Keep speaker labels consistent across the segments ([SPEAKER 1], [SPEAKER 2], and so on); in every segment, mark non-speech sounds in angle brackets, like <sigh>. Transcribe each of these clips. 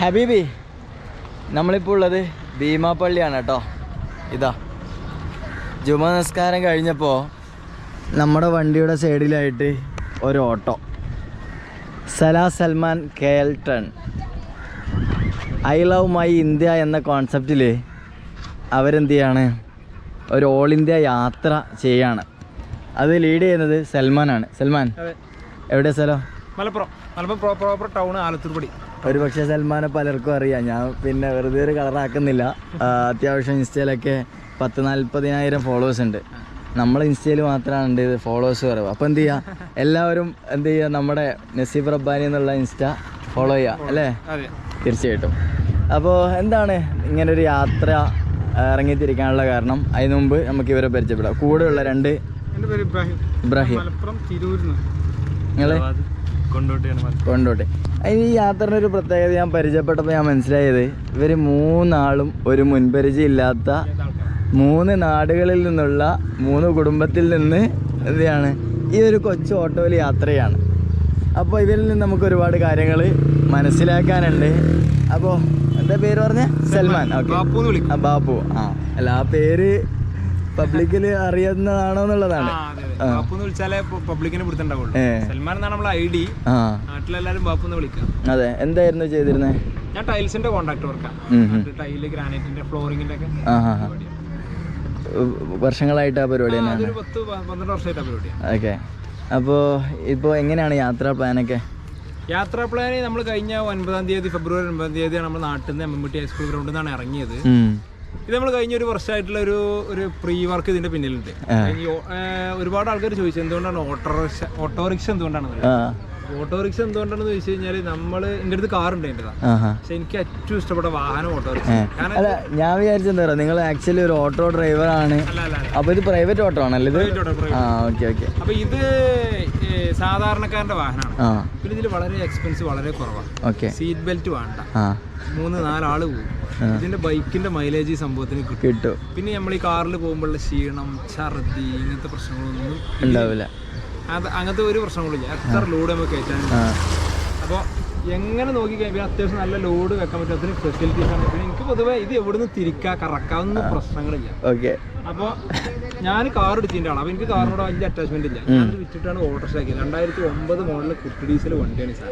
[SPEAKER 1] ഹബീബി നമ്മളിപ്പോൾ ഉള്ളത് ഭീമാപ്പള്ളിയാണ് കേട്ടോ. ഇതാ. ജുമ നമസ്കാരം കഴിഞ്ഞപ്പോൾ നമ്മുടെ വണ്ടിയുടെ സൈഡിലായിട്ട് ഒരു ഓട്ടോ. സലാ Salman K L ton I love my India എന്ന കോൺസെപ്റ്റിൽ അവരെന്ത് ചെയ്യാണ് ഒരു ഓൾ ഇന്ത്യ യാത്ര ചെയ്യാണ്. അത് ലീഡ് ചെയ്യുന്നത് സൽമാനാണ്. സൽമാൻ
[SPEAKER 2] എവിടെയാണ്
[SPEAKER 1] എവിടെ സ്ഥലം?
[SPEAKER 2] Malappuram. Malappuram proper town Alathurpadi.
[SPEAKER 1] ഒരു പക്ഷേ സൽമാനെ പലർക്കും അറിയാം. ഞാൻ പിന്നെ വെറുതെ ഒരു കളറാക്കുന്നില്ല അത്യാവശ്യം ഇൻസ്റ്റയിലൊക്കെ പത്ത് നാൽപ്പതിനായിരം ഫോളോവേഴ്സ് ഉണ്ട്. നമ്മൾ ഇൻസ്റ്റയിൽ മാത്രമാണ് ഉണ്ട് ഇത് ഫോളോവേഴ്സ് കുറവ്. അപ്പോൾ എന്ത് ചെയ്യുക എല്ലാവരും എന്ത് ചെയ്യുക നമ്മുടെ നസീബ് റബ്ബാനി എന്നുള്ള ഇൻസ്റ്റ ഫോളോ ചെയ്യുക അല്ലേ?
[SPEAKER 2] അതെ.
[SPEAKER 1] തീർച്ചയായിട്ടും. അപ്പോൾ എന്താണ് ഇങ്ങനൊരു യാത്ര ഇറങ്ങിത്തിരിക്കാനുള്ള കാരണം? അതിന് മുമ്പ് നമുക്ക് ഇവരെ പരിചയപ്പെടാം. കൂടെയുള്ള രണ്ട്
[SPEAKER 2] ഇബ്രാഹിം.
[SPEAKER 1] ഇബ്രാഹിം.
[SPEAKER 2] കൊണ്ടോട്ടിയാണ്
[SPEAKER 1] കൊണ്ടോട്ടെ അതിന് ഈ യാത്രയുടെ ഒരു പ്രത്യേകത ഞാൻ പരിചയപ്പെട്ടപ്പോൾ ഞാൻ മനസ്സിലായത് ഇവർ മൂന്നാളും ഒരു മുൻപരിചയം ഇല്ലാത്ത മൂന്ന് നാടുകളിൽ നിന്നുള്ള മൂന്ന് കുടുംബത്തിൽ നിന്ന് എന്താണ് ഈ ഒരു കൊച്ചു ഓട്ടോയിൽ യാത്രയാണ്. അപ്പോൾ ഇവരിൽ നിന്ന് നമുക്ക് ഒരുപാട് കാര്യങ്ങൾ മനസ്സിലാക്കാനുണ്ട്. അപ്പോൾ എന്താ പേര് പറഞ്ഞ? സൽമാൻ. ഓക്കെ.
[SPEAKER 2] ബാപ്പു.
[SPEAKER 1] ആ അല്ല ആ പേര് പബ്ലിക്കിൽ അറിയുന്നതാണോ എന്നുള്ളതാണ്.
[SPEAKER 2] ബാപ്പു എന്ന് വിളിച്ചാലേ പബ്ലിക്കിനെ പിടുത്തുണ്ടാവുള്ളൂ. സൽമാൻ എന്നാണ് നമ്മളെ ഐ ഡി.
[SPEAKER 1] ആ.
[SPEAKER 2] നാട്ടിലെല്ലാരും ബാപ്പു എന്ന് വിളിക്കുക
[SPEAKER 1] അതെ എന്തായിരുന്നു ചെയ്തിരുന്നത്
[SPEAKER 2] ഞാൻ ടൈൽസിന്റെ കോൺട്രാക്ട് വർക്കാണ്. ടൈൽ ഗ്രാനൈറ്റിന്റെ ഫ്ലോറിംഗിന്റെ ഒക്കെ
[SPEAKER 1] വർഷങ്ങളായിട്ട് ആ പരിപാടി
[SPEAKER 2] ആ,
[SPEAKER 1] തന്നെയാണ്
[SPEAKER 2] അതൊരു പത്ത് പന്ത്രണ്ട് വർഷമായിട്ട് ആ പരിപാടിയാണ്
[SPEAKER 1] ഓക്കെ. അപ്പോൾ ഇപ്പോൾ എങ്ങനെയാണ് യാത്രാ പ്ലാനൊക്കെ?
[SPEAKER 2] യാത്രാ പ്ലാന് നമ്മൾ കഴിഞ്ഞ ഒൻപതാം തീയതി ഫെബ്രുവരി ഒൻപതാം തീയതിയാണ് നമ്മൾ നാട്ടിൽ നിന്ന് എം എം ടി ഹൈസ്കൂൾ ഗ്രൗണ്ടിൽ നിന്നാണ് ഇറങ്ങിയത്. ഇത് നമ്മൾ കഴിഞ്ഞ ഒരു വർഷമായിട്ടുള്ള ഒരു ഒരു പ്രീ വർക്ക് ഇതിന്റെ പിന്നിലുണ്ട്. ഈ ഓ- ഏ, ഒരുപാട് ആൾക്കാർ ചോദിച്ചു എന്തുകൊണ്ടാണ് ഓട്ടോറിക്ഷ ഓട്ടോറിക്ഷ എന്തുകൊണ്ടാണ് ഓട്ടോറിക്ഷ എന്തുകൊണ്ടാണെന്ന് ചോദിച്ചു കഴിഞ്ഞാൽ നമ്മൾ എന്റെ അടുത്ത് കാറുണ്ട് എന്റെ
[SPEAKER 1] ആ
[SPEAKER 2] പക്ഷെ എനിക്ക് ഏറ്റവും ഇഷ്ടപ്പെട്ട വാഹനം ഓട്ടോറിക്ഷ. കാരണം
[SPEAKER 1] അല്ല ഞാൻ വിചാരിച്ചെന്താ നിങ്ങൾ ആക്ച്വലി ഒരു ഓട്ടോ ഡ്രൈവർ
[SPEAKER 2] ആണ്. അല്ല അല്ല
[SPEAKER 1] അപ്പോൾ ഇത് പ്രൈവറ്റ് ഓട്ടോ ആണല്ലോ ഇത്?
[SPEAKER 2] Private auto, private.
[SPEAKER 1] ആ ഓക്കെ ഓക്കെ
[SPEAKER 2] അപ്പൊ ഇത് ഏ, സാധാരണക്കാരന്റെ വാഹനമാണ്.
[SPEAKER 1] ആ.
[SPEAKER 2] പിന്നെ ഇതിൽ വളരെ എക്സ്പെൻസ് വളരെ കുറവാണ്
[SPEAKER 1] ഓക്കെ
[SPEAKER 2] സീറ്റ് ബെൽറ്റ് വേണ്ട.
[SPEAKER 1] ആ.
[SPEAKER 2] മൂന്ന് നാലാൾ പോകും ഇതിന്റെ ബൈക്കിന്റെ മൈലേജ് ഈ സംഭവത്തിന് കിട്ടും. പിന്നെ നമ്മൾ ഈ കാറിൽ പോകുമ്പോഴുള്ള ക്ഷീണം ഛർദി ഇങ്ങനത്തെ പ്രശ്നങ്ങളൊന്നും
[SPEAKER 1] ഉണ്ടാവില്ല.
[SPEAKER 2] അത് അങ്ങനത്തെ ഒരു പ്രശ്നങ്ങളില്ല എത്ര ലോഡ് നമുക്ക് കയറ്റാൻ അപ്പോൾ എങ്ങനെ നോക്കി കഴിഞ്ഞാൽ അത്യാവശ്യം നല്ല ലോഡ് വെക്കാൻ പറ്റും. അതിന് ഫെസിലിറ്റീസ് ആണ്. പിന്നെ എനിക്ക് പൊതുവേ ഇത് എവിടുന്ന് തിരിക്കാ കറക്കാവുന്ന പ്രശ്നങ്ങളില്ല.
[SPEAKER 1] ഓക്കെ.
[SPEAKER 2] അപ്പോൾ ഞാൻ കാർ എടുത്തിന്റെ ആളാണ് അപ്പോൾ എനിക്ക് കാറിനോട് വലിയ അറ്റാച്ച്മെന്റ് ഇല്ല. ഞാൻ വിറ്റിട്ടാണ് ഓട്ടോറിക്ഷ ആക്കിയത്. രണ്ടായിരത്തി ഒമ്പത് മോഡൽ കുട്ടി ഡീസൽ വണ്ടിയാണ് സാർ.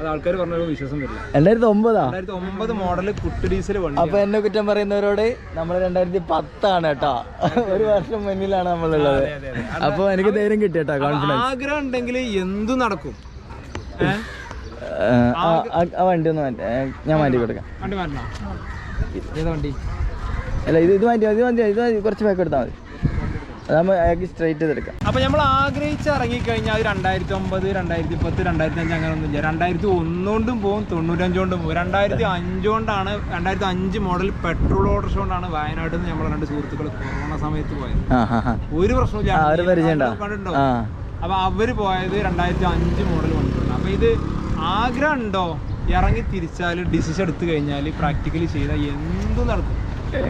[SPEAKER 2] അത് ആൾക്കാർ പറഞ്ഞ വിശ്വാസം വരില്ല.
[SPEAKER 1] രണ്ടായിരത്തി ഒമ്പതാ?
[SPEAKER 2] രണ്ടായിരത്തി ഒമ്പത് മോഡൽ കുട്ടി ഡീസൽ വണ്ടി
[SPEAKER 1] അപ്പൊ എന്നെ കുറ്റം പറയുന്നവരോട് നമ്മൾ രണ്ടായിരത്തി പത്താണ് കേട്ടോ. ഒരു വർഷം മുന്നിലാണ് നമ്മളുള്ളത്.
[SPEAKER 2] അതെ, അതെ.
[SPEAKER 1] അപ്പൊ എനിക്ക് ധൈര്യം കിട്ടിയ കേട്ടോ കോൺഫിഡൻസ്
[SPEAKER 2] ആഗ്രഹം ഉണ്ടെങ്കിൽ എന്തും നടക്കും? ഏഹ്
[SPEAKER 1] ആ വണ്ടി ഒന്ന് മാറ്റി ഞാൻ മാറ്റി കൊടുക്കാം. അല്ല ഇത് ഇത് മാറ്റി ഇത് മാറ്റി ഇത് മതി, കുറച്ച് ബാക്ക് എടുത്താൽ മതി. അതാകുമ്പോൾ അയാൾക്ക് സ്ട്രൈറ്റ് ചെയ്തെടുക്കാം
[SPEAKER 2] അപ്പൊ നമ്മൾ ആഗ്രഹിച്ച് ഇറങ്ങിക്കഴിഞ്ഞാൽ രണ്ടായിരത്തി ഒമ്പത് രണ്ടായിരത്തി പത്ത് രണ്ടായിരത്തി അഞ്ച് അങ്ങനെ ഒന്നുമില്ല രണ്ടായിരത്തി ഒന്നുകൊണ്ടും പോകും തൊണ്ണൂറ്റഞ്ചുകൊണ്ടും പോകും രണ്ടായിരത്തി അഞ്ചുകൊണ്ടാണ് രണ്ടായിരത്തി അഞ്ച് മോഡൽ പെട്രോൾ ഓട്ടോറിക്ഷ കൊണ്ടാണ് വയനാട്ടിൽ നിന്ന് നമ്മൾ രണ്ട് സുഹൃത്തുക്കൾ കൊറോണ സമയത്ത് പോയത്. ഒരു പ്രശ്നമില്ല കണ്ടിട്ടുണ്ടോ
[SPEAKER 1] ആ
[SPEAKER 2] അപ്പൊ അവർ പോയത് രണ്ടായിരത്തി അഞ്ച് മോഡൽ കൊണ്ടിട്ടുണ്ട് അപ്പൊ ഇത് ആഗ്രഹം ഉണ്ടോ ഇറങ്ങി തിരിച്ചാൽ ഡിസിഷൻ എടുത്തു കഴിഞ്ഞാൽ പ്രാക്ടിക്കലി ചെയ്താൽ എന്തും നടക്കും.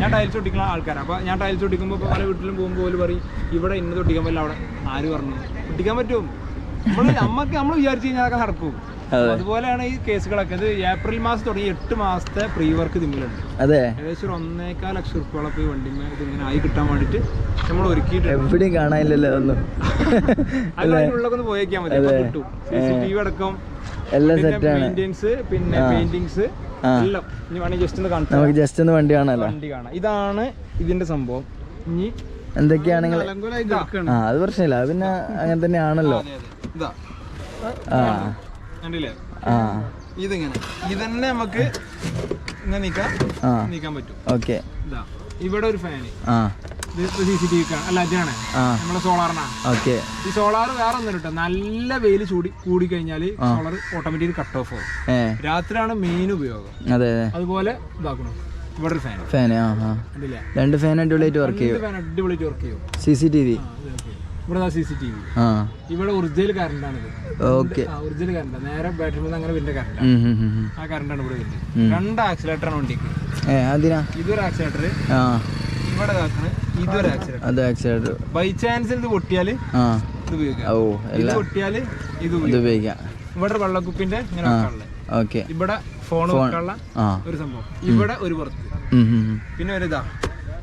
[SPEAKER 2] ഞാൻ ടൈൽസ് ഒട്ടിക്കുന്ന ആൾക്കാരാണ് അപ്പോൾ ഞാൻ ടൈൽസ് ഒട്ടിക്കുമ്പോൾ ഇപ്പോൾ പല വീട്ടിലും പോകുമ്പോൾ പോലും പറയും ഇവിടെ ഇന്നത് ഒട്ടിക്കാൻ പറ്റില്ല അവിടെ ആര് പറഞ്ഞു? ഒട്ടിക്കാൻ പറ്റും. നമ്മൾ നമ്മക്ക് നമ്മൾ വിചാരിച്ചു കഴിഞ്ഞാൽ അതൊക്കെ നടക്കും. അതുപോലെയാണ് ഈ കേസുകളൊക്കെ. ഇത് ഏപ്രിൽ മാസം തുടങ്ങി എട്ട് മാസത്തെ പ്രീ വർക്ക് ഇതിമ്മിലുണ്ട്.
[SPEAKER 1] അതെ.
[SPEAKER 2] ഏകദേശം ഒരു ഒന്നേക്കാൽ ലക്ഷം റുപ്യോളം പോയി ഈ വണ്ടിമേ ഇത് ഇങ്ങനെ ആയി കിട്ടാൻ വേണ്ടിട്ട് നമ്മൾ ഒരുക്കിയിട്ടുണ്ട്.
[SPEAKER 1] എവിടെയും കാണാനില്ലല്ലോ ഒന്നും. <laughs>
[SPEAKER 2] അല്ല? അതിനുള്ളൊക്കെ ഒന്ന് പോയേക്കാൻ മതി. കിട്ടും സി സി ടി വി അടക്കം
[SPEAKER 1] എല്ലാം സെറ്റാണ്
[SPEAKER 2] ആണ്. പിന്നെ പെയിന്റിങ്സ് എല്ലാം. ഇനി വേണമെങ്കിൽ ജസ്റ്റ് ഒന്ന് കാണിച്ചു
[SPEAKER 1] നമുക്ക് ജസ്റ്റ് ഒന്ന് വണ്ടി കാണാമല്ലോ
[SPEAKER 2] വണ്ടി കാണാം. ഇതാണ് ഇതിന്റെ സംഭവം. ഇനി
[SPEAKER 1] എന്തൊക്കെയാണെങ്കിൽ. ആ അത് പ്രശ്നമില്ല. അത് പിന്നെ അങ്ങനെ തന്നെയാണല്ലോ.
[SPEAKER 2] അതെ, അതെ. ഇതാ.
[SPEAKER 1] ആ.
[SPEAKER 2] കണ്ടില്ലേ?
[SPEAKER 1] ആ.
[SPEAKER 2] ഇതിങ്ങനെ. ഇതന്നെ നമുക്ക് ഇങ്ങനെ നീക്കാം.
[SPEAKER 1] ആ.
[SPEAKER 2] നീക്കാൻ പറ്റും.
[SPEAKER 1] ഓക്കെ.
[SPEAKER 2] ഇതാ. ഇവിടെ ഒരു ഫാന്.
[SPEAKER 1] ആ.
[SPEAKER 2] ഈ സോളാർ വേറെ ഒന്നും കേട്ടോ നല്ല വെയിൽ ചൂടി കൂടി കഴിഞ്ഞാൽ സോളാർ ഓട്ടോമാറ്റിക് കട്ട് ഓഫ് ആവും രാത്രിയാണ് മെയിൻ ഉപയോഗം
[SPEAKER 1] അതെ അതെ
[SPEAKER 2] അതുപോലെ ഇതാക്കണം ഫാൻ
[SPEAKER 1] രണ്ട് ഫാൻ അടിപൊളിയായിട്ട് വർക്ക് ചെയ്യും
[SPEAKER 2] അടിപൊളിയായിട്ട് വർക്ക് ചെയ്യും
[SPEAKER 1] സി സി ടി വി
[SPEAKER 2] ഇവിടെ സി സി ടി ഇവിടെ ഒറിജിനൽ കറണ്ട് ഇത്
[SPEAKER 1] ഓക്കെ
[SPEAKER 2] ഒറിജിനൽ കറണ്ട് നേരെ ബാറ്ററി നിന്ന് അങ്ങനെ വരുന്ന കറണ്ട് ആ കറണ്ടാണ് ഇവിടെ വരുന്നത് രണ്ട് ആക്സിലേറ്റർ ആണ് വണ്ടിക്ക്
[SPEAKER 1] അതിനാ
[SPEAKER 2] ഇതൊരു ആക്സിലേറ്റർ ഇവിടെ ഇതാക്കണ് ഇതൊരു ആക്സിലേറ്റർ
[SPEAKER 1] അത് ആക്സിഡന്റ്
[SPEAKER 2] ബൈ ചാൻസ് ഇത് പൊട്ടിയാൽ
[SPEAKER 1] ആ.
[SPEAKER 2] ഇത് ഉപയോഗിക്കാം.
[SPEAKER 1] ഓ
[SPEAKER 2] ഇത്
[SPEAKER 1] എല്ലാം
[SPEAKER 2] പൊട്ടിയാൽ ഇത്
[SPEAKER 1] ഇത്
[SPEAKER 2] ഉപയോഗിക്കാം.
[SPEAKER 1] ഉപയോഗിക്കാം.
[SPEAKER 2] ഇവിടെ വെള്ളക്കുപ്പിന്റെ ഇങ്ങനെ വെക്കാനുള്ളത്
[SPEAKER 1] ഓക്കെ.
[SPEAKER 2] ഇവിടെ ഫോൺ വെക്കാനുള്ള
[SPEAKER 1] ആ.
[SPEAKER 2] ഒരു സംഭവം. ഇവിടെ ഒരു പുറത്ത്. പിന്നെ ഒരു ഇതാ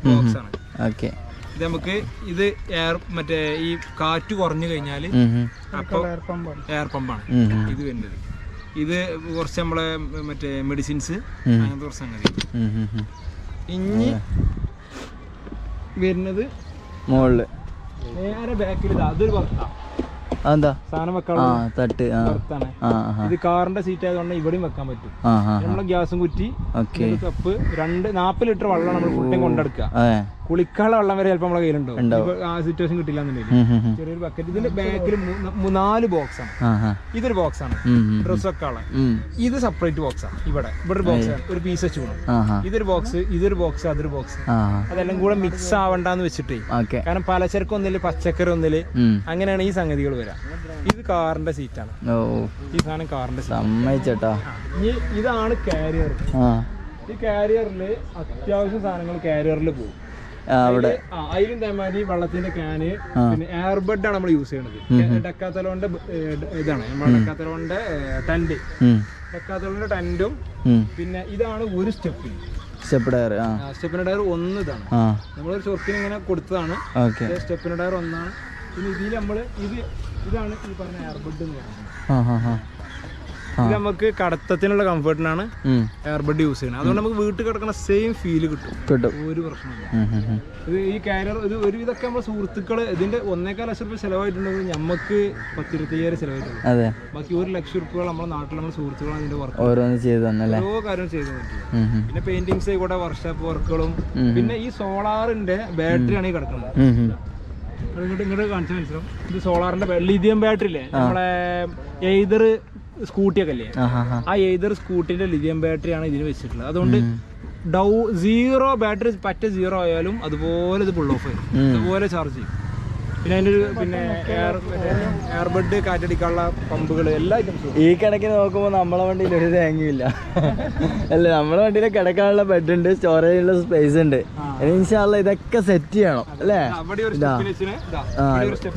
[SPEAKER 2] ബോക്സ് ആണ്.
[SPEAKER 1] ഓക്കെ.
[SPEAKER 2] ഇത് നമുക്ക് ഇത് എയർ മറ്റേ ഈ കാറ്റ് കുറഞ്ഞു കഴിഞ്ഞാൽ അപ്പോൾ എയർ പമ്പാണ് ഇത് വരുന്നത്. ഇത് കുറച്ച് നമ്മളെ മറ്റേ മെഡിസിൻസ് അങ്ങനത്തെ കുറച്ച് സംഗതി. ഇനി വരുന്നത്?
[SPEAKER 1] മുകളിൽ
[SPEAKER 2] നേരെ ബാക്കിൽ അതൊരു സാധനം
[SPEAKER 1] തട്ട്
[SPEAKER 2] ഇത് കാറിന്റെ സീറ്റ് ആയതുകൊണ്ട് ഇവിടെയും വെക്കാൻ പറ്റും. നമ്മളെ ഗ്യാസും കുറ്റി കപ്പ് രണ്ട് നാൽപ്പത് ലിറ്റർ വെള്ളമാണ് നമ്മൾ കൊണ്ടെടുക്കുക. കുളിക്കാനുള്ള വെള്ളം വരെ ചിലപ്പോൾ നമ്മളെ കയ്യിലുണ്ടാവും.
[SPEAKER 1] ഉണ്ടാവും.
[SPEAKER 2] ആ സിറ്റുവേഷൻ കിട്ടില്ല എന്നുണ്ടെങ്കിൽ. ചെറിയൊരു ബക്കറ്റ് ഇതിന്റെ ബാക്കിൽ നാല് ബോക്സ് ആണ്. ഇതൊരു ബോക്സ് ആണ്.
[SPEAKER 1] ഡ്രസ്സൊക്കെ
[SPEAKER 2] ഇത് സെപ്പറേറ്റ് ബോക്സ് ആണ് ഇവിടെ. ഇവിടെ ഒരു ബോക്സ് ഒരു പീസ് വെച്ച് വേണം ഇതൊരു ബോക്സ് ഇതൊരു ബോക്സ് അതൊരു ബോക്സ് അതെല്ലാം കൂടെ മിക്സ് ആവണ്ടെന്ന് വെച്ചിട്ട്. കാരണം പലചരക്ക് ഒന്നിൽ പച്ചക്കറി
[SPEAKER 1] ഒന്നിൽ
[SPEAKER 2] അങ്ങനെയാണ് ഈ സംഗതികൾ വരാം. ഇത് കാറിന്റെ സീറ്റാണ് ഈ സാധനം കാറിന്റെ
[SPEAKER 1] സമ്മതിച്ചേട്ടാ.
[SPEAKER 2] ഇതാണ് കാരിയർ ഈ കാരിയറിൽ അത്യാവശ്യം സാധനങ്ങൾ കാരിയറിൽ പോകും.
[SPEAKER 1] അവിടെ.
[SPEAKER 2] അതിലും തേമാതിരി വെള്ളത്തിന്റെ ക്യാന് പിന്നെ എയർബഡ് ആണ് നമ്മൾ യൂസ് ചെയ്യുന്നത് ഡക്കാത്തലോന്റെ ഇതാണ്. നമ്മുടെ ഡെക്കാത്തലോന്റെ ടെന്റ് ഡക്കാത്തലോന്റെ ടെന്റും പിന്നെ ഇതാണ് ഒരു സ്റ്റെപ്പ്.
[SPEAKER 1] സ്റ്റെപ്പ് ടയർ
[SPEAKER 2] സ്റ്റെപ്പിന് ടയർ ഒന്ന് ഇതാണ്. നമ്മളൊരു ചൊർക്കിന് ഇങ്ങനെ കൊടുത്തതാണ്. സ്റ്റെപ്പിന് ടയർ ഒന്നാണ്. പിന്നെ ഇതിൽ നമ്മൾ ഇത് ഇതാണ് ഈ പറഞ്ഞ എയർബഡ് എന്ന് പറയുന്നത്. നമുക്ക് കടത്തത്തിനുള്ള കംഫർട്ടിനാണ്. എയർബഡ് യൂസ് ചെയ്യുന്നത്. അതുകൊണ്ട് നമുക്ക് വീട്ടിൽ കിടക്കുന്ന സെയിം ഫീൽ കിട്ടും.
[SPEAKER 1] കിട്ടും.
[SPEAKER 2] ഒരു പ്രശ്നമില്ല. ഇത് ഈ കാരിയർ ഇത് ഒരു ഇതൊക്കെ നമ്മുടെ സുഹൃത്തുക്കൾ ഇതിന്റെ ഒന്നേക്കാൽ ലക്ഷം രൂപ ചിലവായിട്ടുണ്ടെങ്കിൽ നമുക്ക് പത്തിരുപത്തയ്യായിരം ചിലവായിട്ടുള്ളൂ.
[SPEAKER 1] അതെ.
[SPEAKER 2] ബാക്കി ഒരു ലക്ഷം രൂപ നമ്മുടെ നാട്ടിൽ നമ്മുടെ സുഹൃത്തുക്കളാണ് ഇതിന്റെ വർക്ക്
[SPEAKER 1] ഓരോന്ന് ചെയ്ത് തന്നല്ലേ?
[SPEAKER 2] ഓരോ കാര്യം ചെയ്തു പറ്റും. പിന്നെ പെയിന്റിങ്സ് ആയിക്കോട്ടെ വർക്ക്ഷോപ്പ് വർക്കുകളും പിന്നെ ഈ സോളാറിന്റെ ബാറ്ററിയാണ് ഈ കിടക്കുന്നത്. ഇങ്ങോട്ട് ഇങ്ങോട്ട് കാണിച്ചാൽ മനസ്സിലാവും. ഇത് സോളാറിന്റെ ലിഥിയം ബാറ്ററി ഇല്ലേ? നമ്മളെ എയ്തർ സ്കൂട്ടിയൊക്കെ അല്ലേ
[SPEAKER 1] ആ
[SPEAKER 2] ഏതർ സ്കൂട്ടിന്റെ ലിഥിയം ബാറ്ററിയാണ് ഇതിന് വെച്ചിട്ടുള്ളത്. അതുകൊണ്ട് ഡൗ സീറോ ബാറ്ററി പറ്റ സീറോ ആയാലും അതുപോലെ ഇത് ഫുൾ ഓഫ് അതുപോലെ ചാർജ് ചെയ്യും. പിന്നെ അതിന്റെ ഒരു പിന്നെ എയർ എയർബഡ് കാറ്റടിക്കാനുള്ള പമ്പുകൾ എല്ലാ ഐറ്റംസും
[SPEAKER 1] ഈ കണക്കിന് നോക്കുമ്പോൾ നമ്മളെ വണ്ടിയിൽ ഒരു തേങ്ങയില്ല അല്ല നമ്മളെ വണ്ടിയിൽ കിടക്കാനുള്ള ബെഡ് ഉണ്ട് സ്റ്റോറേജ് ഉള്ള സ്പേസ് ഉണ്ട്. ഇൻഷാള്ള ഇൻഷാല്ല ഇതൊക്കെ സെറ്റ് ചെയ്യണം അല്ലേ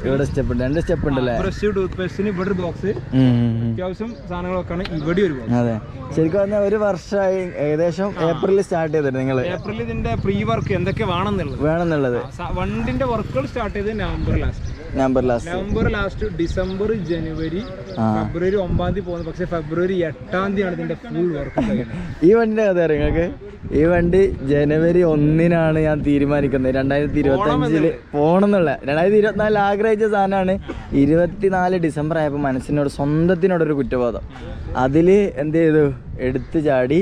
[SPEAKER 2] ഇവിടെ സ്റ്റെപ്പ്
[SPEAKER 1] ഉണ്ട് രണ്ട് സ്റ്റെപ്പ് ഉണ്ടല്ലേ
[SPEAKER 2] ബ്രഷ് ടൂത്ത് പേസ്റ്റിന് ഇവിടെ ഒരു ബോക്സ്. അത്യാവശ്യം സാധനങ്ങളൊക്കെ ഇവിടെ ഒരു ബോക്സ്
[SPEAKER 1] അതെ. ശരിക്കും പറഞ്ഞാൽ ഒരു വർഷമായി ഏകദേശം ഏപ്രിലിൽ സ്റ്റാർട്ട് ചെയ്തിട്ട് നിങ്ങൾ
[SPEAKER 2] ഏപ്രിലിൽ ഇതിന്റെ പ്രീ വർക്ക് എന്തൊക്കെ വേണമെന്നുള്ളത്.
[SPEAKER 1] വേണമെന്നുള്ളത്.
[SPEAKER 2] വണ്ടിന്റെ വർക്കുകൾ സ്റ്റാർട്ട് ചെയ്തത് November
[SPEAKER 1] number last
[SPEAKER 2] November last December January February ഒമ്പതാം തീയതി പോകുന്നത് പക്ഷേ ഫെബ്രുവരി എട്ടാം തീയതിയാണ് ഇതിന്റെ ഫുൾ വർക്ക് <laughs>
[SPEAKER 1] ഈ വണ്ടി അതെ നിങ്ങൾക്ക്? ഈ വണ്ടി ജനുവരി ഒന്നിനാണ് ഞാൻ തീരുമാനിക്കുന്നത്. രണ്ടായിരത്തി ഇരുപത്തി അഞ്ചിൽ പോണെന്നുള്ള രണ്ടായിരത്തി ഇരുപത്തിനാലിൽ ആഗ്രഹിച്ച സാധനമാണ്. ഇരുപത്തിനാല് ഡിസംബർ ആയപ്പോൾ മനസ്സിനോട് സ്വന്തത്തിനോടൊരു കുറ്റബോധം. അതിൽ എന്ത് ചെയ്തു? എടുത്തു ചാടി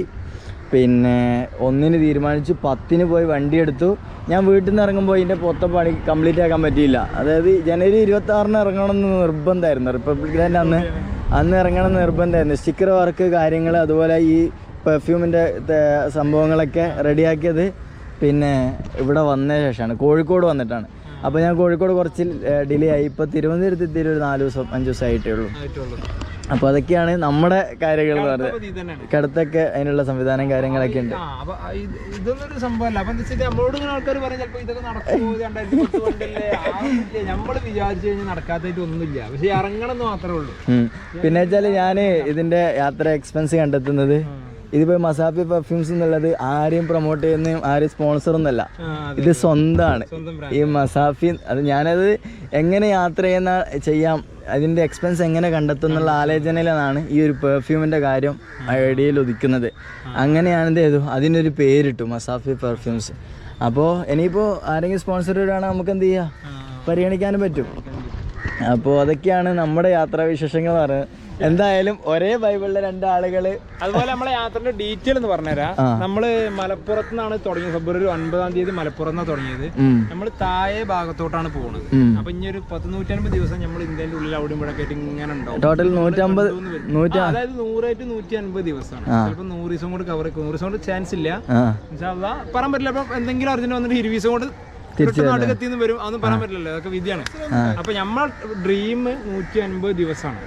[SPEAKER 1] പിന്നെ ഒന്നിന് തീരുമാനിച്ചു പത്തിന് പോയി വണ്ടി എടുത്തു. ഞാൻ വീട്ടിൽ നിന്ന് ഇറങ്ങുമ്പോൾ ഇതിന്റെ പൊത്ത പണി കംപ്ലീറ്റ് ആക്കാൻ പറ്റിയില്ല. അതായത് ജനുവരി ഇരുപത്തി ആറിന് ഇറങ്ങണമെന്ന് നിർബന്ധമായിരുന്നു. റിപ്പബ്ലിക് ഡേന്റെ അന്ന് അന്ന് ഇറങ്ങണം എന്ന് നിർബന്ധമായിരുന്നു. സ്റ്റിക്കർ വർക്ക് കാര്യങ്ങൾ അതുപോലെ ഈ പെർഫ്യൂമിന്റെ സംഭവങ്ങളൊക്കെ റെഡിയാക്കിയത് പിന്നെ ഇവിടെ വന്ന ശേഷമാണ്. കോഴിക്കോട് വന്നിട്ടാണ്. അപ്പോൾ ഞാൻ കോഴിക്കോട് കുറച്ച് ഡിലേ ആയി. ഇപ്പോൾ തിരുവനന്തപുരത്ത് എത്തിയിട്ട് ഒരു നാല് ദിവസം അഞ്ച് ദിവസമായിട്ടേ ഉള്ളൂ. അപ്പോൾ അതൊക്കെയാണ് നമ്മുടെ കാര്യങ്ങൾ
[SPEAKER 2] തന്നെയാണ്.
[SPEAKER 1] കിടത്തൊക്കെ അതിനുള്ള സംവിധാനം കാര്യങ്ങളൊക്കെ ഉണ്ട്.
[SPEAKER 2] സംഭവമല്ല. അപ്പൊ നമ്മളോട് ഇങ്ങനെ ആൾക്കാർ പറയും ഇതൊക്കെ നടക്കുമോ രണ്ടായിരത്തി പത്ത് കൊണ്ടല്ലേ നമ്മൾ വിചാരിച്ചു കഴിഞ്ഞാൽ നടക്കാത്തായിട്ട് ഒന്നുമില്ല. പക്ഷെ ഇറങ്ങണം മാത്രമേ ഉള്ളൂ.
[SPEAKER 1] പിന്നെ വെച്ചാൽ ഞാൻ ഇതിന്റെ യാത്ര എക്സ്പെൻസ് കണ്ടെത്തുന്നത് ഇതിപ്പോ മസാഫി പെർഫ്യൂംസ് എന്നുള്ളത് ആരെയും പ്രൊമോട്ട് ചെയ്യുന്ന ആരും സ്പോൺസർ ഒന്നല്ല. ഇത് സ്വന്തമാണ്. ഈ മസാഫി അത് ഞാനത് എങ്ങനെ യാത്ര ചെയ്യുന്ന ചെയ്യാം അതിന്റെ എക്സ്പെൻസ് എങ്ങനെ കണ്ടെത്തും എന്നുള്ള ആലോചനയിലാണ് ഈ ഒരു പെർഫ്യൂമിന്റെ കാര്യം ഐഡിയയിൽ ഒതുക്കുന്നത്. അങ്ങനെയാണ് എന്ത് ചെയ്തു അതിനൊരു പേരിട്ടു മസാഫി പെർഫ്യൂംസ് അപ്പോൾ ഇനിയിപ്പോൾ ആരെങ്കിലും സ്പോൺസർ വരികയാണെങ്കിൽ നമുക്ക് എന്ത് ചെയ്യാം? പരിഗണിക്കാനും പറ്റും. അപ്പോൾ അതൊക്കെയാണ് നമ്മുടെ യാത്രാവിശേഷങ്ങൾ പറയുന്നത്. എന്തായാലും ഒരേ ബൈബിളിലെ രണ്ടാളുകൾ
[SPEAKER 2] അതുപോലെ നമ്മളെ യാത്രയുടെ ഡീറ്റെയിൽ എന്ന് പറഞ്ഞുതരാം. നമ്മൾ മലപ്പുറത്ത് നിന്നാണ് തുടങ്ങിയത്. ഫെബ്രുവരി ഒൻപതാം തീയതി മലപ്പുറം നിന്നാണ് തുടങ്ങിയത് നമ്മൾ താഴെ ഭാഗത്തോട്ടാണ് പോകുന്നത്. അപ്പൊ ഇനി ഒരു പത്ത് നൂറ്റമ്പത് ദിവസം നമ്മൾ ഇന്ത്യന്റെ ഉള്ളിൽ അവിടെ ഇവിടെ ഇങ്ങനെ ഉണ്ടാവും.
[SPEAKER 1] ടോട്ടൽ നൂറ്റമ്പത്
[SPEAKER 2] അതായത് നൂറായിട്ട് നൂറ്റി അൻപത് ദിവസമാണ്. ചിലപ്പോൾ നൂറ് ദിവസം കൊണ്ട് കവർ നൂറ് ദിവസം കൊണ്ട് ചാൻസ് ഇല്ല. പറയാൻ പറ്റില്ല. അപ്പൊ എന്തെങ്കിലും അർജന്റ് വന്നിട്ട് ഇരുപത് ദിവസം കൊണ്ട് എത്തിന്ന് വരും അതൊന്നും പറയാൻ പറ്റില്ലല്ലോ. അതൊക്കെ വിധിയാണ്. അപ്പൊ നമ്മളെ ഡ്രീം നൂറ്റി അൻപത് ദിവസമാണ്.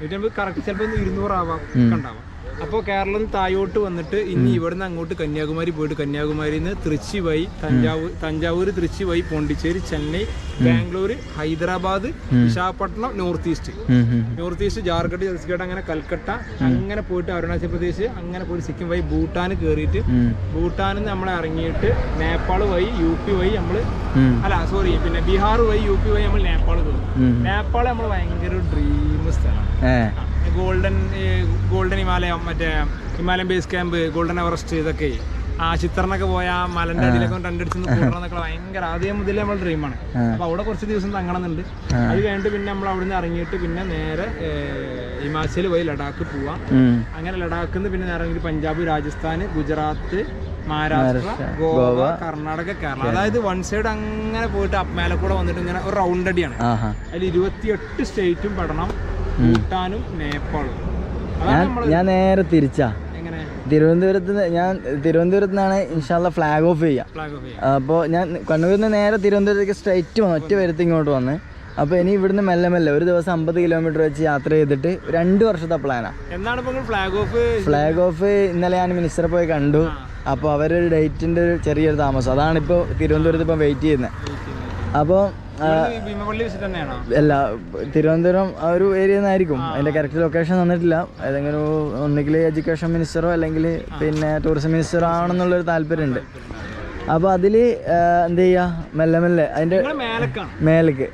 [SPEAKER 2] നൂറ്റി അൻപത് കറക്റ്റ് ചിലപ്പോ ഇരുന്നൂറാവാം ഉണ്ടാവാം. അപ്പോൾ കേരളം താഴോട്ട് വന്നിട്ട് ഇനി ഇവിടുന്ന് അങ്ങോട്ട് കന്യാകുമാരി പോയിട്ട് കന്യാകുമാരിയിൽ നിന്ന് തൃച്ചി വഴി തഞ്ചാവൂർ തഞ്ചാവൂർ തൃച്ചി വഴി Pondicherry Chennai Bangalore Hyderabad Visakhapatnam north east. North east Jharkhand Chhattisgarh അങ്ങനെ കൽക്കട്ട അങ്ങനെ പോയിട്ട് അരുണാചൽ പ്രദേശ് അങ്ങനെ പോയിട്ട് സിക്കിം വഴി ഭൂട്ടാൻ കയറിയിട്ട്
[SPEAKER 1] ഭൂട്ടാൻ
[SPEAKER 2] ഭൂട്ടാനിൽ നിന്ന് നമ്മൾ ഇറങ്ങിയിട്ട് നേപ്പാൾ വഴി യു പി വഴി നമ്മൾ അല്ല സോറി പിന്നെ ബീഹാർ വഴി യു പി വഴി നമ്മൾ നേപ്പാൾ കയറും നേപ്പാൾ നമ്മൾ ഭയങ്കര ഡ്രീം സ്ഥലമാണ്. ഗോൾഡൻ ഗോൾഡൻ ഹിമാലയം മറ്റേ Himalayan base camp golden Everest ഇതൊക്കെ ആ ചിത്രനൊക്കെ പോയ ആ മലന്റെ അടിയിലൊക്കെ രണ്ടടിച്ച് ഭയങ്കര ആദ്യം മുതൽ നമ്മൾ ഡ്രീമാണ്. അപ്പൊ അവിടെ കുറച്ച് ദിവസം തങ്ങണമെന്നുണ്ട്. അത് കഴിഞ്ഞിട്ട് പിന്നെ നമ്മൾ അവിടുന്ന് ഇറങ്ങിയിട്ട് പിന്നെ നേരെ ഹിമാചൽ പോയി ലഡാക്ക് പോവാം. അങ്ങനെ ലഡാക്കിൽ നിന്ന് പിന്നെ നേരെ ഇറങ്ങിയിട്ട് പഞ്ചാബ് രാജസ്ഥാൻ ഗുജറാത്ത് മഹാരാഷ്ട്ര ഗോവ കർണാടക കേരള. അതായത് വൺ സൈഡ് അങ്ങനെ പോയിട്ട് മേലെ കൂടെ വന്നിട്ട് ഇങ്ങനെ ഒരു റൗണ്ട് അടിയാണ്. അതിൽ ഇരുപത്തിയെട്ട് സ്റ്റേറ്റും പെടണം. ഭൂട്ടാനും നേപ്പാളും.
[SPEAKER 1] ഞാൻ നേരെ തിരിച്ചാ. തിരുവനന്തപുരത്ത് ഞാൻ തിരുവനന്തപുരത്ത് നിന്നാണ് ഇൻഷാല്ല ഫ്ലാഗ് ഓഫ് ചെയ്യുക അപ്പോൾ ഞാൻ കണ്ണൂരിൽ നിന്ന് നേരെ തിരുവനന്തപുരത്തേക്ക് സ്ട്രൈറ്റ് വന്നു ഒറ്റ വരുത്തി ഇങ്ങോട്ട് വന്ന്. അപ്പോൾ ഇനി ഇവിടുന്ന് മെല്ലെ മെല്ലെ ഒരു ദിവസം അമ്പത് കിലോമീറ്റർ വെച്ച് യാത്ര ചെയ്തിട്ട് രണ്ട് വർഷത്തെ പ്ലാനാണ്
[SPEAKER 2] ഫ്ലാഗ് ഓഫ്
[SPEAKER 1] ഫ്ലാഗ് ഓഫ് ഇന്നലെ ഞാൻ മിനിസ്റ്ററെ പോയി കണ്ടു. അപ്പോൾ അവരൊരു ഡേറ്റിന്റെ ഒരു ചെറിയൊരു താമസം. അതാണ് ഇപ്പോൾ തിരുവനന്തപുരത്ത് ഇപ്പം വെയിറ്റ് ചെയ്യുന്നത് അപ്പോൾ അല്ല തിരുവനന്തപുരം ആ ഒരു ഏരിയ നിന്നായിരിക്കും അതിന്റെ കറക്റ്റ് ലൊക്കേഷൻ തന്നിട്ടില്ല. ഏതെങ്കിലും ഒന്നുകിൽ എഡ്യൂക്കേഷൻ മിനിസ്റ്ററോ അല്ലെങ്കിൽ പിന്നെ ടൂറിസം മിനിസ്റ്ററോ ആണെന്നുള്ളൊരു താല്പര്യമുണ്ട്. അപ്പൊ അതിൽ എന്ത് ചെയ്യാ? മെല്ലെ മെല്ലെ
[SPEAKER 2] അതിന്റെ
[SPEAKER 1] മേലക്ക്.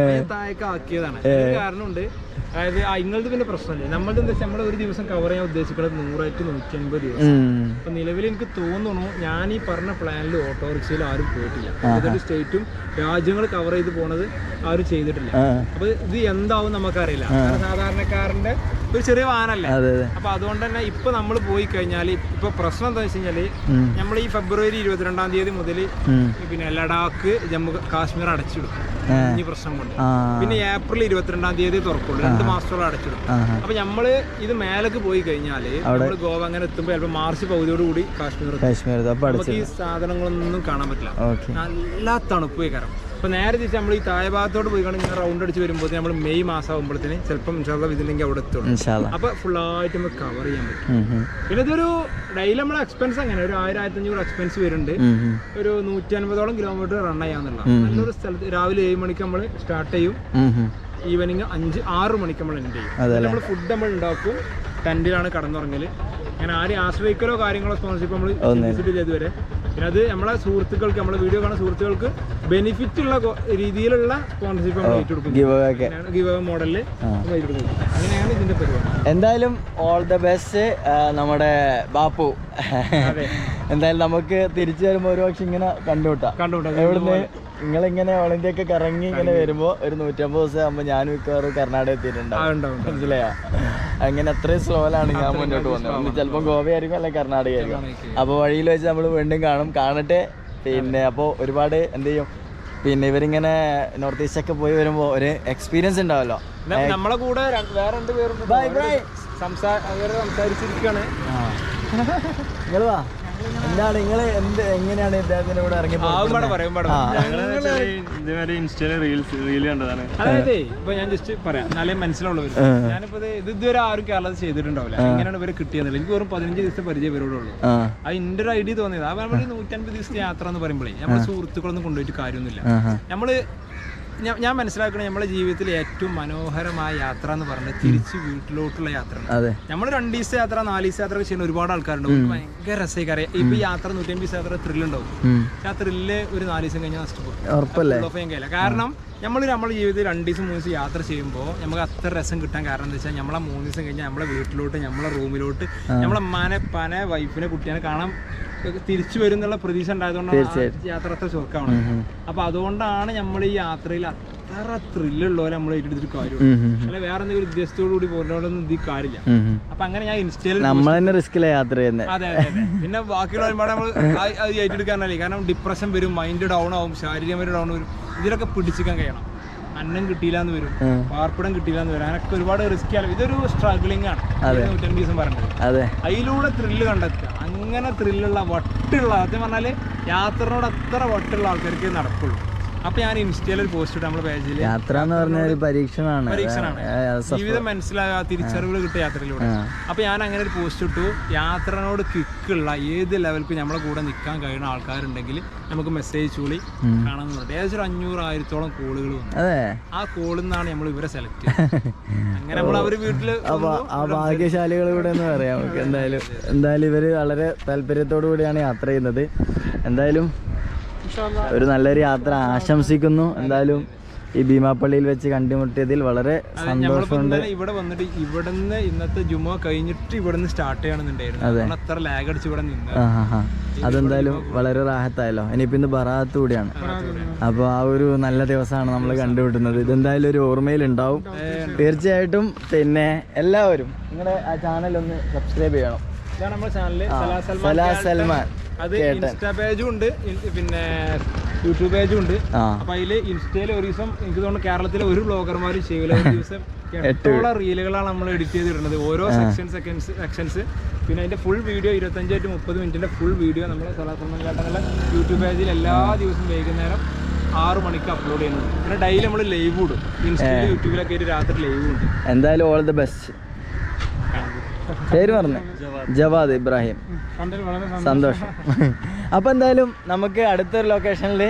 [SPEAKER 2] നമ്മൾ താഴേക്ക് ആക്കിയതാണ്. കാരണമുണ്ട്. അതായത് ആ, ഇങ്ങളത് പിന്നെ പ്രശ്നമില്ല നമ്മളത് എന്താ നമ്മൾ ഒരു ദിവസം കവർ ചെയ്യാൻ ഉദ്ദേശിക്കുന്നത് നൂറായിട്ട് നൂറ്റി അൻപത് ദിവസം. അപ്പൊ നിലവിൽ എനിക്ക് തോന്നുന്നു ഞാൻ ഈ പറഞ്ഞ പ്ലാനിൽ ഓട്ടോറിക്ഷയിൽ ആരും പോയിട്ടില്ല. ഏതൊരു സ്റ്റേറ്റും രാജ്യങ്ങൾ കവർ ചെയ്ത് പോണത് ആരും ചെയ്തിട്ടില്ല. അപ്പൊ ഇത് എന്താവും നമുക്കറിയില്ല. സാധാരണക്കാരന്റെ ഒരു ചെറിയ വാഹനല്ലേ അപ്പൊ അതുകൊണ്ട് തന്നെ ഇപ്പൊ നമ്മൾ പോയി കഴിഞ്ഞാൽ ഇപ്പൊ പ്രശ്നം എന്താ വെച്ച്
[SPEAKER 1] കഴിഞ്ഞാൽ
[SPEAKER 2] നമ്മൾ ഈ ഫെബ്രുവരി ഇരുപത്തിരണ്ടാം തീയതി മുതൽ പിന്നെ ലഡാക്ക് ജമ്മു കാശ്മീർ അടച്ചിടും. ഈ പ്രശ്നം കൊണ്ട് പിന്നെ ഏപ്രിൽ ഇരുപത്തിരണ്ടാം തീയതി തുറക്കുള്ളൂ. രണ്ട് മാസത്തോളം അടച്ചിടും. അപ്പൊ നമ്മൾ ഇത് മേലേക്ക് പോയി കഴിഞ്ഞാൽ നമ്മൾ ഗോവ അങ്ങനെ എത്തുമ്പോൾ ചിലപ്പോൾ മാർച്ച് പകുതിയോട് കൂടി കാശ്മീർ.
[SPEAKER 1] കാശ്മീർ
[SPEAKER 2] നമുക്ക് ഈ സാധനങ്ങളൊന്നും കാണാൻ പറ്റില്ല. നല്ല തണുപ്പ് കാരണം അപ്പൊ നേരെ തിരിച്ച് നമ്മൾ ഈ താഴെ ഭാഗത്തോട്ട് പോയി ഇങ്ങനെ റൗണ്ട് അടിച്ച് വരുമ്പോൾ നമ്മൾ മെയ് മാസം ആകുമ്പോഴത്തേന് ചിലപ്പം ഇൻഷാല്ല ഇതില്ലെങ്കിൽ അവിടെ എത്തുള്ളൂ.
[SPEAKER 1] അപ്പോൾ
[SPEAKER 2] അപ്പൊ ഫുള്ളായിട്ട് നമുക്ക് കവർ ചെയ്യാൻ പറ്റും. പിന്നെ ഇതൊരു ഡെയിലി നമ്മളെ എക്സ്പെൻസ് അങ്ങനെ ഒരു ആയിരം ആയിരത്തഞ്ഞൂറ് എക്സ്പെൻസ് വരുന്നുണ്ട്. ഒരു നൂറ്റി അൻപതോളം കിലോമീറ്റർ റൺ ചെയ്യാന്നുള്ള നല്ലൊരു സ്ഥലത്ത് രാവിലെ ഏഴ് മണിക്ക് നമ്മൾ സ്റ്റാർട്ട് ചെയ്യും. ഈവനിങ് അഞ്ച് ആറ് മണിക്ക് നമ്മൾ എൻഡ് ചെയ്യും. നമ്മൾ ഫുഡ് നമ്മൾ ഉണ്ടാക്കും. ടെന്റിലാണ് കടന്നുറങ്ങൽ. അങ്ങനെ ആരെയും ആശ്രയിക്കലോ കാര്യങ്ങളോ സ്പോൺസർഷിപ്പ് നമ്മൾ വിസിറ്റ് ചെയ്തുവരെ പിന്നെ അത് നമ്മളെ സുഹൃത്തുക്കൾക്ക് നമ്മളെ വീഡിയോ കാണുന്ന സുഹൃത്തുക്കൾക്ക് ബെനിഫിറ്റ് ഉള്ള രീതിയിലുള്ള സ്പോൺസർഷിപ്പ് നമ്മൾ ഏറ്റെടുക്കും.
[SPEAKER 1] ഗിവ്
[SPEAKER 2] മോഡലിൽ അങ്ങനെയാണ് ഇതിന്റെ പരിപാടി.
[SPEAKER 1] എന്തായാലും ഓൾ ദ ബെസ്റ്റ് നമ്മുടെ ബാപ്പു. <laughs> എന്തായാലും നമുക്ക് തിരിച്ചു വരുമ്പോൾ ഒരുപക്ഷെ ഇങ്ങനെ കണ്ടുമുട്ടാം.
[SPEAKER 2] കണ്ടുമുട്ടാം.
[SPEAKER 1] എവിടുന്ന്? നിങ്ങളിങ്ങനെ ഓൾ ഇന്ത്യ ഒക്കെ കറങ്ങി ഇങ്ങനെ വരുമ്പോ ഒരു നൂറ്റമ്പത് ദിവസം ആകുമ്പോ ഞാൻ മിക്കവാറും കർണാടക എത്തിയിട്ടുണ്ടാവും. മനസ്സിലായോ? അങ്ങനെ അത്രയും സ്ലോയിലാണ് ഞാൻ മുന്നോട്ട് പോകുന്നത്. ഒന്ന് ചിലപ്പോൾ ഗോവയായിരിക്കും അല്ലെങ്കിൽ കർണാടക ആയിരിക്കും. അപ്പോൾ വഴിയിൽ വെച്ച് നമ്മൾ വീണ്ടും കാണും. കാണട്ടെ. പിന്നെ അപ്പോൾ ഒരുപാട് എന്ത് ചെയ്യും? പിന്നെ ഇവരിങ്ങനെ നോർത്ത് ഈസ്റ്റ് ഒക്കെ പോയി വരുമ്പോ ഒരു എക്സ്പീരിയൻസ് ഉണ്ടാവല്ലോ.
[SPEAKER 2] നമ്മളെ കൂടെ വേറെ രണ്ട് പേരും
[SPEAKER 1] ബൈ ബൈ
[SPEAKER 2] സംസാ അവർ സംസാരിച്ചിരിക്കാണ്.
[SPEAKER 1] നിങ്ങൾ വാ. എന്താണ് നിങ്ങൾ എന്ത് എങ്ങനെയാണ് ഇദ്ദേഹത്തിന്റെ കൂടെ ഇറങ്ങി
[SPEAKER 2] ആവും പാടെ പറയും പാടെ
[SPEAKER 3] ഇതേമാതിരി ഇൻസ്റ്റയിൽ റീൽസ് റീൽ കണ്ടതാണ്.
[SPEAKER 2] അതായത് ഇപ്പൊ ഞാൻ ജസ്റ്റ് പറയാം. എന്നാലേ മനസ്സിലുള്ളവർ ഞാനിപ്പോ ഇത് ഇത് ഇതുവരെ ആരും കേരളത്തിൽ ചെയ്തിട്ടുണ്ടാവില്ല. എങ്ങനെയാണ് ഇവരെ കിട്ടിയെന്നില്ല എനിക്ക് വെറും പതിനഞ്ച് ദിവസത്തെ പരിചയം ഇവരോടുള്ളൂ.
[SPEAKER 1] ആ.
[SPEAKER 2] അത് എന്റെ ഒരു ഐഡിയ തോന്നിയത്. ആ നമ്മൾ നൂറ്റൻപത് ദിവസത്തെ യാത്ര എന്ന് പറയുമ്പോഴേ നമ്മുടെ സുഹൃത്തുക്കളൊന്നും കൊണ്ടുപോയിട്ട് കാര്യമൊന്നുമില്ല. നമ്മൾ ഞാൻ- ഞാൻ മനസ്സിലാക്കണ നമ്മുടെ ജീവിതത്തിൽ ഏറ്റവും മനോഹരമായ യാത്ര എന്ന് പറഞ്ഞത് തിരിച്ച് വീട്ടിലോട്ടുള്ള യാത്രയാണ്.
[SPEAKER 1] അതെ.
[SPEAKER 2] നമ്മൾ രണ്ട് ദിവസത്തെ യാത്ര നാല് ദിവസത്തെ യാത്ര ചെയ്യുന്ന ഒരുപാട് ആൾക്കാരുണ്ട് അവർക്ക് ഭയങ്കര രസമായി ഇപ്പൊ യാത്ര നൂറ്റമ്പത് ദിവസത്തെ യാത്ര ത്രില്ലുണ്ടാവും. ആ ത്രില്ല് ഒരു നാല് ദിവസം കഴിഞ്ഞാൽ നഷ്ടപ്പെടും കാരണം നമ്മൾ നമ്മുടെ ജീവിതത്തിൽ രണ്ട് ദിവസം മൂന്ന് ദിവസം യാത്ര ചെയ്യുമ്പോൾ നമുക്ക് അത്ര രസം കിട്ടാൻ കാരണം എന്താ വെച്ചാൽ നമ്മളെ മൂന്ന് ദിവസം കഴിഞ്ഞാൽ നമ്മളെ വീട്ടിലോട്ട് നമ്മളെ റൂമിലോട്ട് നമ്മളെ അമ്മാനെ പനെ വൈഫിനെ കുട്ടിയെ കാണാൻ തിരിച്ചു വരും എന്നുള്ള പ്രതീക്ഷ ഉണ്ടായതുകൊണ്ടാണ് യാത്ര അത്ര ചുരുക്കമാണ് അപ്പൊ അതുകൊണ്ടാണ് നമ്മൾ ഈ യാത്രയിൽ അത്ര ത്രില്ലുള്ളവരെ നമ്മൾ ഏറ്റെടുത്തിട്ട് കാര്യം
[SPEAKER 1] ഉം, ഉം,
[SPEAKER 2] അല്ല വേറെ എന്തെങ്കിലും ഉദ്ദേശത്തോടു കൂടി പോകുന്നവരൊന്നും ഇത് കാര്യമില്ല. അപ്പൊ അങ്ങനെ ഞാൻ ഇൻസ്റ്റയിൽ
[SPEAKER 1] നമ്മൾ തന്നെ റിസ്കിലെ യാത്ര ചെയ്യുന്നത്
[SPEAKER 2] അതെ അതെ പിന്നെ ബാക്കിയുള്ള ഒരുപാട് നമ്മൾ അത് ഏറ്റെടുക്കാനല്ലേ കാരണം ഡിപ്രഷൻ വരും മൈൻഡ് ഡൗൺ ആവും ശാരീരികമായി ഡൗൺ വരും. ഇതിലൊക്കെ പിടിച്ചിക്കാൻ കഴിയണം. അന്നം കിട്ടിയില്ല എന്ന് വരും. പാർപ്പിടം കിട്ടിയില്ല എന്ന് വരും. അങ്ങനൊക്കെ ഒരുപാട് റിസ്ക് ആണ് ഇതൊരു സ്ട്രഗ്ലിംഗ് ആണ്. നൂറ്റമ്പത് ദിവസം പറഞ്ഞത്
[SPEAKER 1] അതെ.
[SPEAKER 2] അതിലൂടെ ത്രില്ല് കണ്ടെത്തുക. അങ്ങനെ ത്രില്ലുള്ള വട്ടുള്ള സത്യം പറഞ്ഞാൽ യാത്രയോട് അത്ര വട്ടുള്ള ആൾക്കാർക്ക് നടക്കുള്ളൂ. അപ്പൊ ഞാൻ ഇൻസ്റ്റയിൽ ഒരു പോസ്റ്റ് ഇട്ടു നമ്മുടെ പേജിൽ
[SPEAKER 1] യാത്ര എന്ന് പറഞ്ഞ ഒരു പരീക്ഷണമാണ്.
[SPEAKER 2] ജീവിതം മനസ്സിലാകാ തിരിച്ചറിവുകൾ കിട്ടിയ യാത്രയിലൂടെ. അപ്പൊ ഞാൻ അങ്ങനെ ഒരു പോസ്റ്റ് ഇട്ടു. യാത്രനോട് കിക്കുള്ള ഏത് ലെവൽക്ക് നമ്മളെ കൂടെ നിൽക്കാൻ കഴിയുന്ന ആൾക്കാരുണ്ടെങ്കിൽ നമുക്ക് മെസ്സേജ് ചൂളി കാണാൻ പറഞ്ഞു ഏകദേശം ഒരു അഞ്ഞൂറ് ആയിരത്തോളം കോളുകൾ വന്നു. ആ കോളിൽ നിന്നാണ് നമ്മൾ ഇവരെ സെലക്ട് അങ്ങനെ നമ്മൾ അവർ
[SPEAKER 1] വീട്ടിൽ ആ ഭാഗ്യശാലികൾ കൂടെ എന്ന് പറയാം. എന്തായാലും എന്തായാലും ഇവർ വളരെ താല്പര്യത്തോടു കൂടിയാണ് യാത്ര ചെയ്യുന്നത്. എന്തായാലും ഒരു നല്ലൊരു യാത്ര ആശംസിക്കുന്നു. എന്തായാലും ഈ ഭീമാപ്പള്ളിയിൽ വെച്ച് കണ്ടുമുട്ടിയതിൽ വളരെ സന്തോഷമുണ്ട്.
[SPEAKER 2] ഇവിടെ വന്നിട്ട് ഇവിടുന്ന് ഇന്നത്തെ ജുമ കഴിഞ്ഞിട്ട് ഇവിടുന്ന് സ്റ്റാർട്ട് ചെയ്യണമെന്നുണ്ടായിരുന്നു. അത്ര ലാഗ് അടിച്ച് ഇവിടെ നിന്ന്.
[SPEAKER 1] അതെന്തായാലും വളരെ റാഹത്തായല്ലോ. ഇനിയിപ്പോൾ ഇന്ന് ബറാത്ത് കൂടിയാണ് അപ്പോൾ ആ ഒരു നല്ല ദിവസമാണ് നമ്മൾ കണ്ടുമുട്ടുന്നത്. ഇതെന്തായാലും ഒരു ഓർമ്മയിൽ ഉണ്ടാവും തീർച്ചയായിട്ടും പിന്നെ എല്ലാവരും നിങ്ങളുടെ ആ ചാനൽ ഒന്ന് സബ്സ്ക്രൈബ് ചെയ്യണം.
[SPEAKER 2] ഇതാണ് നമ്മുടെ ചാനൽ സലാ സൽമാൻ
[SPEAKER 1] സലാ സൽമാൻ.
[SPEAKER 2] അത് ഇൻസ്റ്റാ പേജും ഉണ്ട്. പിന്നെ യൂട്യൂബ് പേജും ഉണ്ട്. അപ്പൊ അതിൽ ഇൻസ്റ്റയിൽ ഒരു ദിവസം എനിക്ക് തോന്നുന്നു കേരളത്തിലെ ഒരു ബ്ലോഗർമാരും ചെയ്യില്ല ഒരു ദിവസം <laughs> എട്ടോളം റീലുകളാണ് നമ്മൾ എഡിറ്റ് ചെയ്തിടുന്നത്. ഓരോ സെക്ഷൻ സെക്കൻഡ്സ് സെക്ഷൻസ് പിന്നെ അതിന്റെ ഫുൾ വീഡിയോ ഇരുപത്തഞ്ച് ടു മുപ്പത് മിനിറ്റിന്റെ ഫുൾ വീഡിയോ നമ്മൾ സലാസൽമാൻ കേട്ടങ്ങളുടെ യൂട്യൂബ് പേജിൽ എല്ലാ ദിവസവും വൈകുന്നേരം ആറു മണിക്ക് അപ്ലോഡ് ചെയ്യുന്നുണ്ട് പിന്നെ ഡെയിലി നമ്മൾ ലൈവ് ഇടും. ഇൻസ്റ്റയിൽ യൂട്യൂബിലൊക്കെ രാത്രി ലൈവ് ഉണ്ട്
[SPEAKER 1] എന്തായാലും ഓൾ ദ ബെസ്റ്റ് പേര് പറഞ്ഞു. ജവാദ് ഇബ്രാഹിം. സന്തോഷം. അപ്പോൾ എന്തായാലും നമുക്ക് അടുത്തൊരു ലൊക്കേഷനിൽ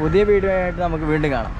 [SPEAKER 1] പുതിയ വീഡിയോ ആയിട്ട് നമുക്ക് വീണ്ടും കാണാം.